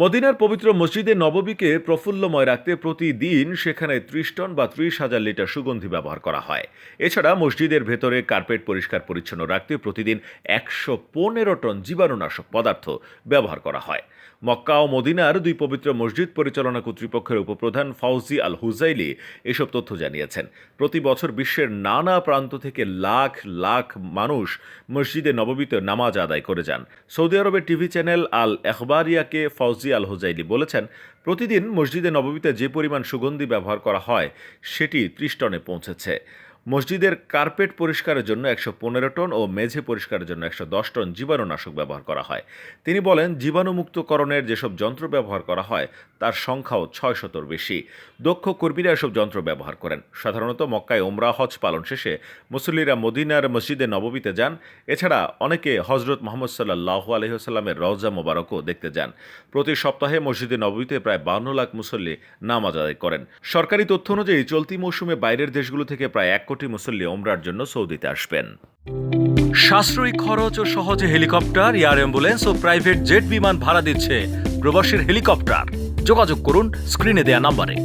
মদিনার পবিত্র মসজিদে নববীকে প্রফুল্লময় রাখতে প্রতিদিন সেখানে ত্রিশ টন বা ত্রিশ হাজার লিটার সুগন্ধি ব্যবহার করা হয়। এছাড়া মসজিদের ভেতরে কার্পেট পরিষ্কার পরিচ্ছন্ন রাখতে প্রতিদিন একশো পনেরো টন জীবাণুনাশক পদার্থ ব্যবহার করা হয়। মক্কা ও মদিনার দুই পবিত্র মসজিদ পরিচালনা কর্তৃপক্ষের উপপ্রধান ফাউজি আল হুজাইলি এসব তথ্য জানিয়েছেন। প্রতি বছর বিশ্বের নানা প্রান্ত থেকে লাখ লাখ মানুষ মসজিদে নববীতে নামাজ আদায় করে যান। সৌদি আরবের টিভি চ্যানেল আল এখবারিয়াকে ফৌজি আল হোজাইলি বলেছেন, প্রতিদিন মসজিদে নববীতে যে পরিমাণ সুগন্ধি ব্যবহার করা হয়, সেটি ত্রিশ টনে পৌঁছেছে। মসজিদের কার্পেট পরিষ্কারের জন্য একশো পনেরো টন ও মেঝে পরিষ্কারের জন্য একশো দশ টন জীবাণুনাশক ব্যবহার করা হয়। তিনি বলেন, জীবাণুমুক্তকরণের যেসব যন্ত্র ব্যবহার করা হয়, তার সংখ্যাও ছয় শতর বেশি। দক্ষ কর্মীরা এসব যন্ত্র ব্যবহার করেন। সাধারণত মক্কায় ওমরা হজ পালন শেষে মুসল্লিরা মদিনার মসজিদে নববীতে যান। এছাড়া অনেকে হজরত মোহাম্মদ সাল্লাহ আলহিহাস্লামের রওজা মোবারকও দেখতে যান। প্রতি সপ্তাহে মসজিদে নববীতে প্রায় বান্ন লাখ মুসল্লি নামাজ আদায় করেন। সরকারি তথ্য অনুযায়ী, চলতি মৌসুমে বাইরের দেশগুলো থেকে প্রায় এক কোটি মুসল্লি ওমরার জন্য সৌদিতে আসবেন। সাশ্রয়ী খরচ ও সহজে হেলিকপ্টার, এয়ার অ্যাম্বুলেন্স ও প্রাইভেট জেট বিমান ভাড়া দিচ্ছে প্রবাসীর হেলিকপ্টার। যোগাযোগ করুন স্ক্রিনে দেয়া নাম্বারে।